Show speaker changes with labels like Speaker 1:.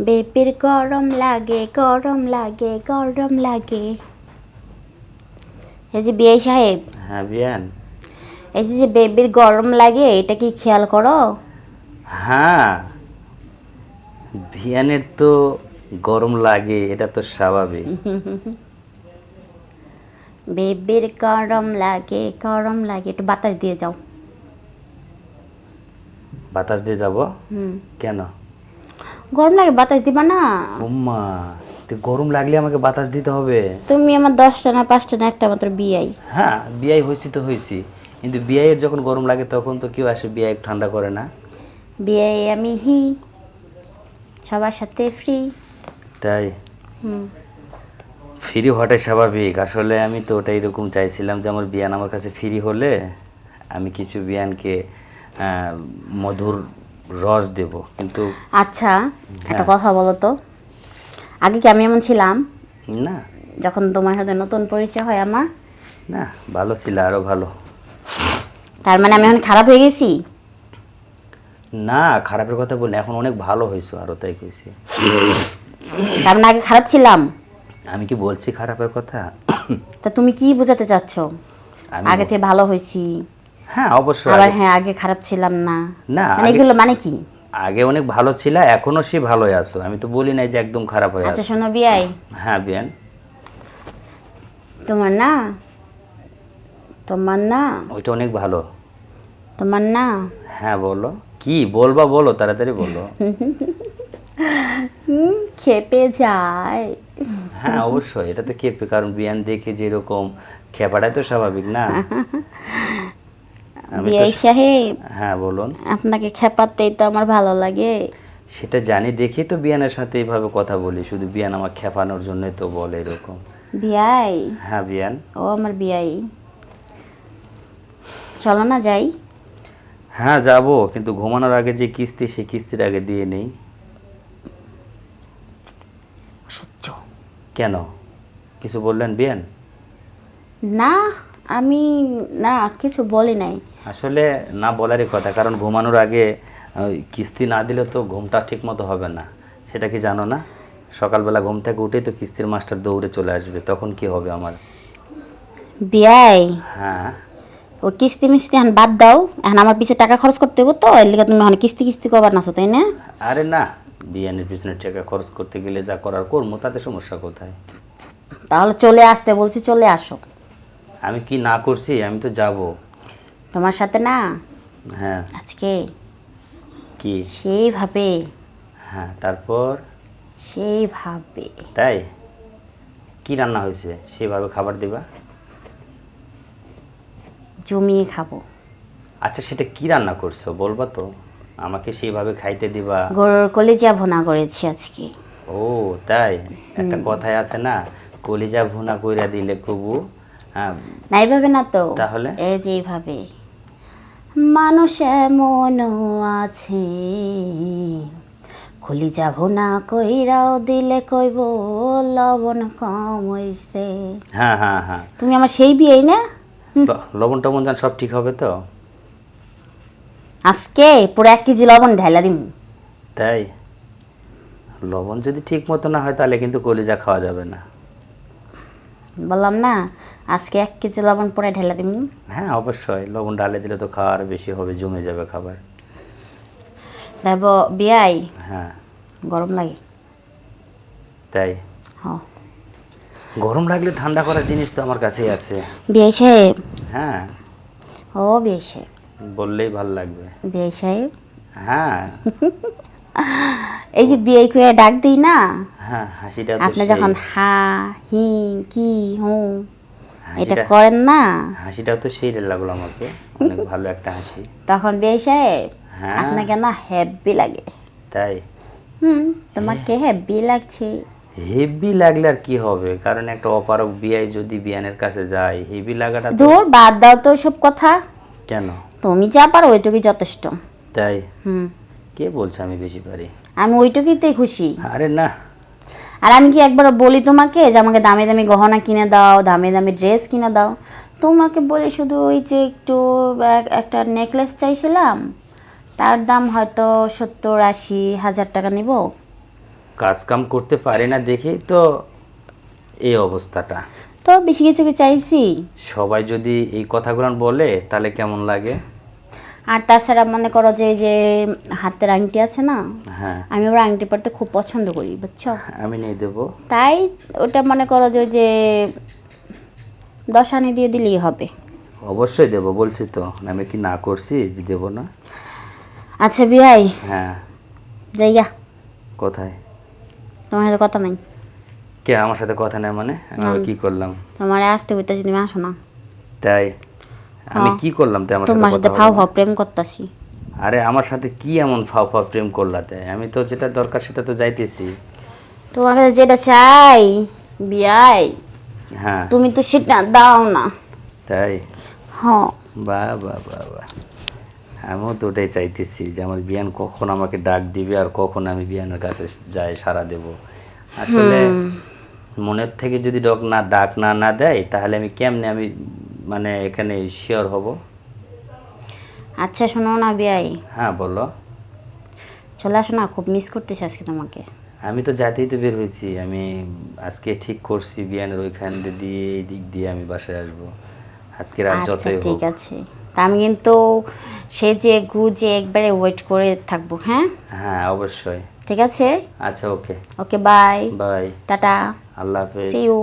Speaker 1: বেবির গরম লাগে গরম লাগে গরম লাগে। এই যে বিয়ে সাহেব।
Speaker 2: হ্যাঁ বিয়ান।
Speaker 1: এই যে বেবির গরম লাগে এটা কি খেয়াল করো?
Speaker 2: হ্যাঁ। বিয়ানের তো গরম লাগে এটা তো স্বাভাবিক।
Speaker 1: বেবির গরম লাগে গরম লাগে। একটু বাতাস দিয়ে যাও।
Speaker 2: বাতাস দিয়ে যাব?
Speaker 1: হুম।
Speaker 2: কেন?
Speaker 1: গরম লাগে বাতাস দিবা না?
Speaker 2: উম্মা তো গরম লাগলে আমাকে বাতাস দিতে হবে।
Speaker 1: তুমি আমার দশটা না পাঁচটা না একটা মাত্র বিয়াই
Speaker 2: হ্যাঁ বিয়াই হয়েছি তো হয়েছি। কিন্তু বিয়ের যখন গরম লাগে তখন তো কেউ আসে বিয়ে ঠান্ডা করে না।
Speaker 1: বিয়াই আমি হি সবার সাথে ফ্রি
Speaker 2: তাই?
Speaker 1: হুম।
Speaker 2: ফ্রি হওয়াটাই স্বাভাবিক। আসলে আমি তো ওটা এরকম চাইছিলাম যে আমার বিয়ান আমার কাছে ফ্রি হলে আমি কিছু বিয়ানকে মধুর রস দেব কিন্তু
Speaker 1: আচ্ছা একটা
Speaker 2: হ্যাঁ।
Speaker 1: কথা বলো তো। আগে কি আমি এমন ছিলাম?
Speaker 2: না।
Speaker 1: যখন তোমার সাথে নতুন পরিচয় হয় আমার?
Speaker 2: না ভালো ছিল আরও ভালো।
Speaker 1: তার মানে আমি এখন খারাপ হয়ে গেছি?
Speaker 2: না খারাপের কথা বলি এখন অনেক ভালো হয়েছো আরও তাই কইছি।
Speaker 1: তার মানে আগে খারাপ ছিলাম?
Speaker 2: আমি কি বলছি খারাপের কথা?
Speaker 1: তা তুমি কি বোঝাতে চাচ্ছ? আগে থেকে ভালো হয়েছি।
Speaker 2: হ্যাঁ অবশ্যই
Speaker 1: আবার হ্যাঁ আগে খারাপ ছিলাম না।
Speaker 2: না
Speaker 1: মানে এগুলো মানে কি?
Speaker 2: আগে অনেক ভালো ছিল এখনও সে ভালোই আছো। আমি তো বলি নাই যে একদম খারাপ হয়ে
Speaker 1: আচ্ছা শোনো বিয়াই।
Speaker 2: হ্যাঁ বিয়ান।
Speaker 1: তোমার না তোমার না
Speaker 2: ওইটা অনেক ভালো।
Speaker 1: তোমার না।
Speaker 2: হ্যাঁ বলো। কি বলবা বলো তাড়াতাড়ি বলো।
Speaker 1: হুম, খেপে যায়।
Speaker 2: হ্যাঁ অবশ্যই। এটা তো খেপে কারণ বিয়ান দেখে যেরকম খেপাটাই তো স্বাভাবিক না?
Speaker 1: সাহেব
Speaker 2: হ্যাঁ বলুন।
Speaker 1: আপনাকে খেপাতেই তো আমার ভালো লাগে।
Speaker 2: সেটা জানি দেখে তো বিয়ানের সাথে এইভাবে কথা বলি। শুধু বিয়ান আমার খেপানোর জন্যই তো বলে এরকম।
Speaker 1: বিয়াই?
Speaker 2: হ্যাঁ বিয়ান।
Speaker 1: ও আমার বিয়াই। চলো না যাই।
Speaker 2: হ্যাঁ যাব কিন্তু ঘুমানোর আগে যে কিস্তি সেই কিস্তির আগে দিয়ে নেই।
Speaker 1: সহ্য
Speaker 2: কেন? কিছু বললেন বিয়ান?
Speaker 1: না আমি না কিছু বলি নাই।
Speaker 2: আসলে না বলারই কথা কারণ ঘুমানোর আগে কিস্তি না দিলে তো ঘুমটা ঠিক মতো হবে না। সেটা কি জানো না? সকালবেলা ঘুম থেকে উঠেই তো কিস্তির মাস্টার দৌড়ে চলে আসবে তখন কি হবে আমার?
Speaker 1: বিয়াই?
Speaker 2: হ্যাঁ।
Speaker 1: ও কিস্তি মিস্তি এখন বাদ দাও এখন আমার পিছে টাকা খরচ করতে হবে তো এর লিগে তুমি এখন কিস্তি কিস্তি করবার নাছো তাই না?
Speaker 2: আরে না বিয়ানের পিছনে টাকা খরচ করতে গেলে যা করার করব তাতে সমস্যা কোথায়?
Speaker 1: তাহলে চলে আসতে বলছি চলে আসো।
Speaker 2: আমি কি না করছি? আমি তো যাব।
Speaker 1: তোমার সাথে না?
Speaker 2: হ্যাঁ।
Speaker 1: আজকে
Speaker 2: কি?
Speaker 1: সেইভাবে।
Speaker 2: হ্যাঁ তারপর?
Speaker 1: সেইভাবে।
Speaker 2: তাই? কি রান্না হয়েছে? সেভাবে খাবার দিবা?
Speaker 1: জমিয়ে খাব।
Speaker 2: আচ্ছা সেটা কি রান্না করছ? বলবা তো। আমাকে সেইভাবে খাইতে দিবা।
Speaker 1: গরুর কলিজা ভুনা করেছি আজকে।
Speaker 2: ও তাই? একটা কথাই আছে না? কলিজা ভুনা কইরা দিলে কবু হ্যাঁ।
Speaker 1: না এইভাবে না তো।
Speaker 2: তাহলে?
Speaker 1: এই যে এইভাবে। মানুষ এমনও আছে। কলিজা না কইরাও দিলে কইব লবণ কম হইছে।
Speaker 2: হ্যাঁ হ্যাঁ হ্যাঁ।
Speaker 1: তুমি আমার সেই বিয়েই না?
Speaker 2: লবণ টবণ যান সব ঠিক হবে তো?
Speaker 1: আজকে পুরো এক কেজি লবণ ঢাইলা দিম।
Speaker 2: তাই? লবণ যদি ঠিক মতো না হয় তাহলে কিন্তু কলিজা খাওয়া যাবে না।
Speaker 1: বললাম না আজকে এক কেজি লবণ পরে ঢেলা দিম
Speaker 2: হ্যাঁ অবশ্যই। লবণ ঢালে দিলে তো খাওয়া আরও বেশি হবে জমে যাবে খাবার।
Speaker 1: দেব বিয়াই?
Speaker 2: হ্যাঁ।
Speaker 1: গরম লাগে।
Speaker 2: তাই?
Speaker 1: হ
Speaker 2: গরম লাগলে ঠান্ডা করার জিনিস তো আমার কাছেই আছে।
Speaker 1: বিয়াই সাহেব?
Speaker 2: হ্যাঁ।
Speaker 1: ও বিয়াই সাহেব।
Speaker 2: বললেই ভালো লাগবে।
Speaker 1: বিয়াই সাহেব?
Speaker 2: হ্যাঁ।
Speaker 1: এই যে বিয়ে করে ডাক দিই না?
Speaker 2: হ্যাঁ হাসিটা
Speaker 1: আপনি যখন হা হি কি হু এটা করেন না?
Speaker 2: হাসিটাও তো সেই লাগল আমাকে। অনেক ভালো একটা হাসি।
Speaker 1: তখন বিয়ে সাহেব
Speaker 2: হ্যাঁ।
Speaker 1: আপনাকে না হ্যাপি লাগে।
Speaker 2: তাই?
Speaker 1: হুম তোমাকে হ্যাপি লাগছে।
Speaker 2: হেভি লাগলে আর কি হবে? কারণ একটা অপারক বিয়াই যদি বিয়ানের কাছে যায় হেভি লাগাটা
Speaker 1: দূর বাদ দাও তো সব কথা।
Speaker 2: কেন?
Speaker 1: তুমি যা পারো ওইটুকুই যথেষ্ট।
Speaker 2: তাই?
Speaker 1: হুম।
Speaker 2: কে বলছে আমি বেশি পারি?
Speaker 1: আমি ওইটুকুইতেই খুশি।
Speaker 2: আরে না।
Speaker 1: আর আমি কি একবার বলি তোমাকে যে আমাকে দামি দামি গহনা কিনে দাও দামি দামি ড্রেস কিনে দাও? তোমাকে বলে শুধু ওই যে একটু এক- একটা নেকলেস চাইছিলাম তার দাম হয়তো সত্তর আশি হাজার টাকা নিব।
Speaker 2: কাজ কাম করতে পারি না দেখেই তো এই অবস্থাটা।
Speaker 1: তো বেশি কিছু কি চাইছি?
Speaker 2: সবাই যদি এই কথাগুলো বলে তাহলে কেমন লাগে?
Speaker 1: আর তাছাড়া মনে করো যে এই যে হাতের আংটি আছে না
Speaker 2: হ্যাঁ।
Speaker 1: আমি ওর আংটি পরতে খুব পছন্দ করি বুঝছ?
Speaker 2: আমি নিয়ে দেবো।
Speaker 1: তাই ওটা মনে করো যে ওই যে দশ আনি দিয়ে দিলেই হবে।
Speaker 2: অবশ্যই দেবো বলছি তো। আমি কি না করছি যে দেবো না?
Speaker 1: আচ্ছা বিয়াই
Speaker 2: হ্যাঁ।
Speaker 1: যাইয়া
Speaker 2: কোথায়?
Speaker 1: তোমার সাথে কথা নাই।
Speaker 2: কে? আমার সাথে কথা নেই মানে? আমি কি করলাম?
Speaker 1: তোমার আসতে হইতেছি তুমি আসো না।
Speaker 2: তাই? আমি
Speaker 1: হ্যাঁ।
Speaker 2: কি করলাম তাই আমার সাথে
Speaker 1: তোমার সাথে ফাও ফাও প্রেম করতাছি।
Speaker 2: আরে আমার সাথে কি এমন ফাও ফাও প্রেম করলাতে আমি তো যেটা দরকার সেটা তো যাইতেছি।
Speaker 1: তোমার কাছে যেটা চাই বিয়াই
Speaker 2: হ্যাঁ।
Speaker 1: তুমি তো সেটা দাও না।
Speaker 2: তাই?
Speaker 1: হ্যাঁ।
Speaker 2: বা বা বা বা। আমিও তো ওটাই চাইতেছি যে আমার বিয়ান কখন আমাকে ডাক দিবে আর কখন আমি বিয়ানের কাছে যাই সারা দেব। আসলে মনের থেকে যদি ডক না ডাক না না দেয় তাহলে আমি কেমনে আমি মানে এখানে শিওর হব।
Speaker 1: আচ্ছা শোনো না বিয়াই।
Speaker 2: হ্যাঁ বলো।
Speaker 1: চলে আসো না খুব মিস করতেছি আজকে তোমাকে।
Speaker 2: আমি তো যাতেই তো বের হয়েছি। আমি আজকে ঠিক করছি বিয়ানের ওইখান দিয়ে এই দিক দিয়ে আমি বাসায় আসব। আজকে রাত
Speaker 1: আচ্ছা
Speaker 2: যতই
Speaker 1: ঠিক আছে। তা আমি কিন্তু সে যে গুজে একবারে ওয়েট করে থাকব হ্যাঁ?
Speaker 2: হ্যাঁ অবশ্যই।
Speaker 1: ঠিক আছে?
Speaker 2: আচ্ছা okay.
Speaker 1: Okay bye
Speaker 2: bye
Speaker 1: tata.
Speaker 2: আল্লাহ হাফেজ।
Speaker 1: See you